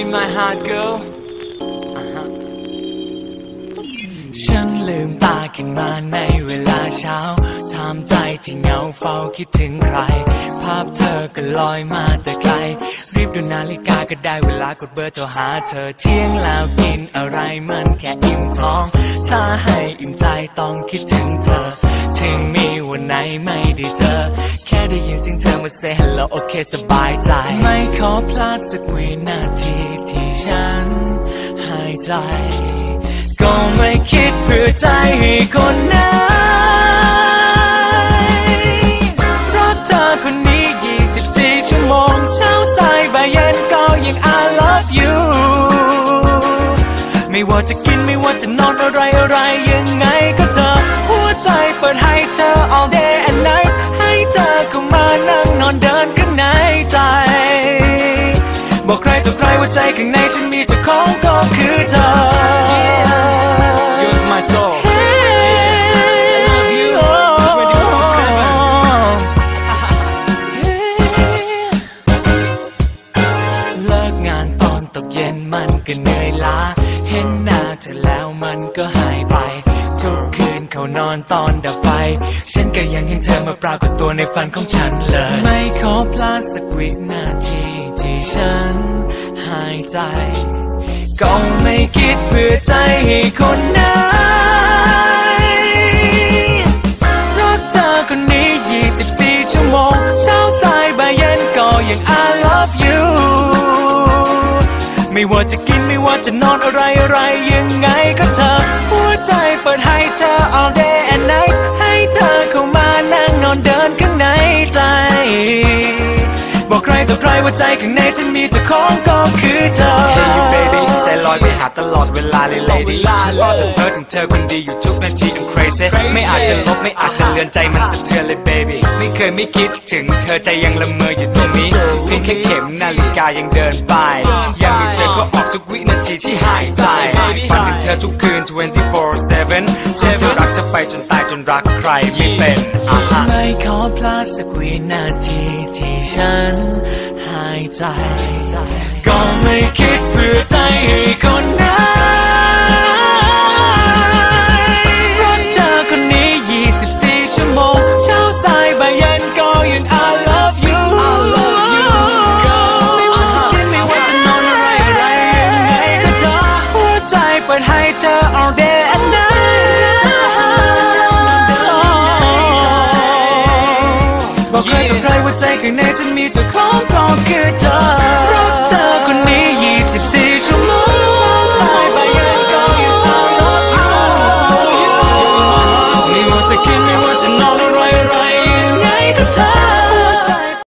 in my heart girl ฉันลืมตาขึ้นมาในเวลาเช้าถามใจที่เหงาเฝ้าคิดถึงใคร ภาพเธอก็ลอยมาแต่ไกล รีบดูนาฬิกาก็ได้เวลากดเบอร์โทรหาเธอเที่ยงแล้วกินอะไรมันแค่อิ่มท้อง ถ้าให้อิ่มใจต้องคิดถึงเธอ ถึงมีวันไหนไม่ได้เจอ ได้ยินเสียงเธอมา say hello โอเคสบายใจ ไม่ขอพลาดสักวินาทีที่ฉันหายใจ ก็ไม่คิดเพื่อใจให้คนไหนรักเธอคนนี้ 24 ชั่วโมง เช้าสายบ่ายเย็นก็ยัง I love you ไม่ว่าจะกินไม่ว่าจะนอนอะไรอะไรยังไงก็เธอ หัวใจเปิดให้เธอ all day บอกใครต่อใครว่าใจข้างในฉันมีเจ้าของก็คือเธอ You're my soul I love you เลิกงานตอนตกเย็นมันก็เหนื่อยล้าเห็นหน้าเธอแล้วมันก็หายไปทุกคืนเขานอนตอนดับไฟ ฉันก็ยังเห็นเธอมาปรากฏตัวในฝันของฉันเลย ไม่ขอพลาดสักวินาที ที่ฉันหายใจ ก็ไม่คิดเพื่อใจให้คนไหนรักเธอคนนี้ 24 ชั่วโมง เช้าสายบ่ายเย็นก็ยัง I love you ไม่ว่าจะกินไม่ว่าจะนอนอะไรอะไรยังไงก็เธอ หัวใจเปิด บอกใครต่อใครว่าใจข้างในฉันมีเจ้าของก็คือเธอ Hey you baby ใจลอยไปหาตลอดเวลาเลย lady ฉันรอถึงเธอถึงเธอคนดีอยู่ทุกนาที I'm crazy ไม่อาจจะลบไม่อาจจะเลือนใจมันสะเทือนเลย baby ไม่เคยไม่คิดถึงเธอใจยังละเมออยู่ตรงนี้เพียงแค่เข็มนาฬิกายังเดินไปยังมีเธอก็ออกทุกวินา ทีที่หายใจฝันถึงเธอทุกคืน 24/7 ฉันจะรักเธอไปจนตายจนรักใครไม่เป็นอะฮะไม่ขอพลาดสักวินาทีที่ฉันหายใจ ก็ไม่คิดเพื่อใจให้คน บอกใครต่อใครว่าใจข้างในฉันมีเจ้าของก็คือเธอ